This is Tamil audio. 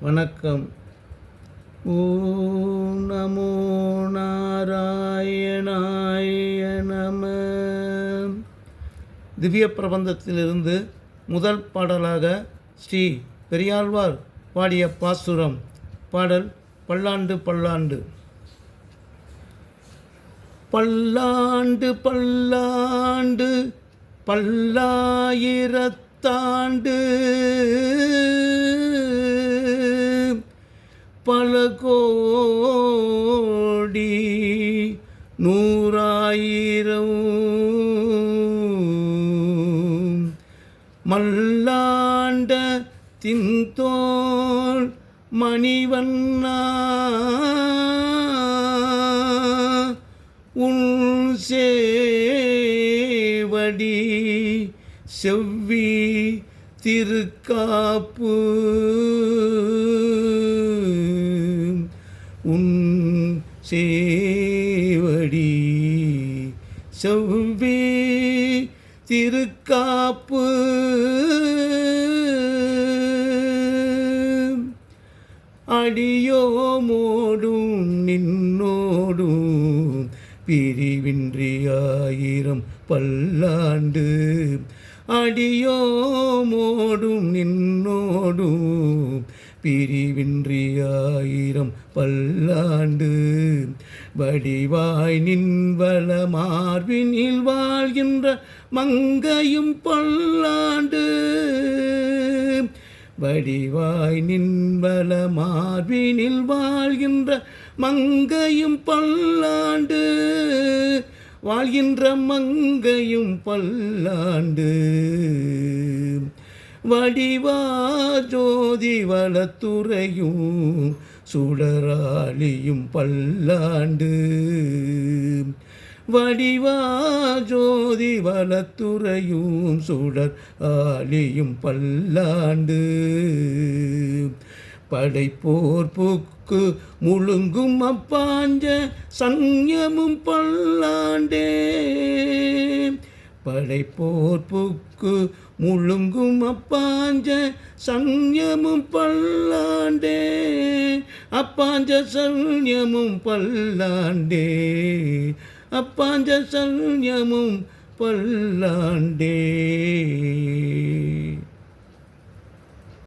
வணக்கம். ஓம் நமோ நாராயணாய நம. திவ்ய பிரபந்தத்திலிருந்து முதல் பாடலாக ஸ்ரீ பெரியாழ்வார் பாடிய பாசுரம் பாடல் பல்லாண்டு பல்லாண்டு. பல்லாண்டு பல்லாண்டு பல்லாயிரத்தாண்டு. பல கோடி நூறாயிரம். மல்லாண்ட தின்தோல் மணிவண்ணா. உன் சேவடி செவ்வி திருக்காப்பு. உன் சேவடி. செவ்வி திருக்காப்பு. அடியோமோடும் நின்னோடும் பிரிவின்றி ஆயிரம் பல்லாண்டு. அடியோமோடும் நின்னோடும் பிரிவின்றி ஆயிரம் பல்லாண்டு வடிவாய் நின்வள மார்பினில் வாழ்கின்ற மங்கையும் பல்லாண்டு வடிவாய் நின்பல மார்பினில் வாழ்கின்ற மங்கையும் பல்லாண்டு வாழ்கின்ற மங்கையும் பல்லாண்டு. வடிவா ஜோதி வளத்துறையும் சுடராளியும் பல்லாண்டு. வடிவா ஜோதி வளத்துறையும் சுடர் ஆலியும் பல்லாண்டு படைப்போர்புக்கு முழுங்கும் அப்பாஞ்ச சன்யமும் பல்லாண்டே. படைப்போர் புக்கு முழுங்கும் அப்பாஞ்ச சன்யமும் பல்லாண்டே. அப்பாஞ்ச சன்யமும் பல்லாண்டே. அப்பாஞ்ச சன்யமும் பல்லாண்டே.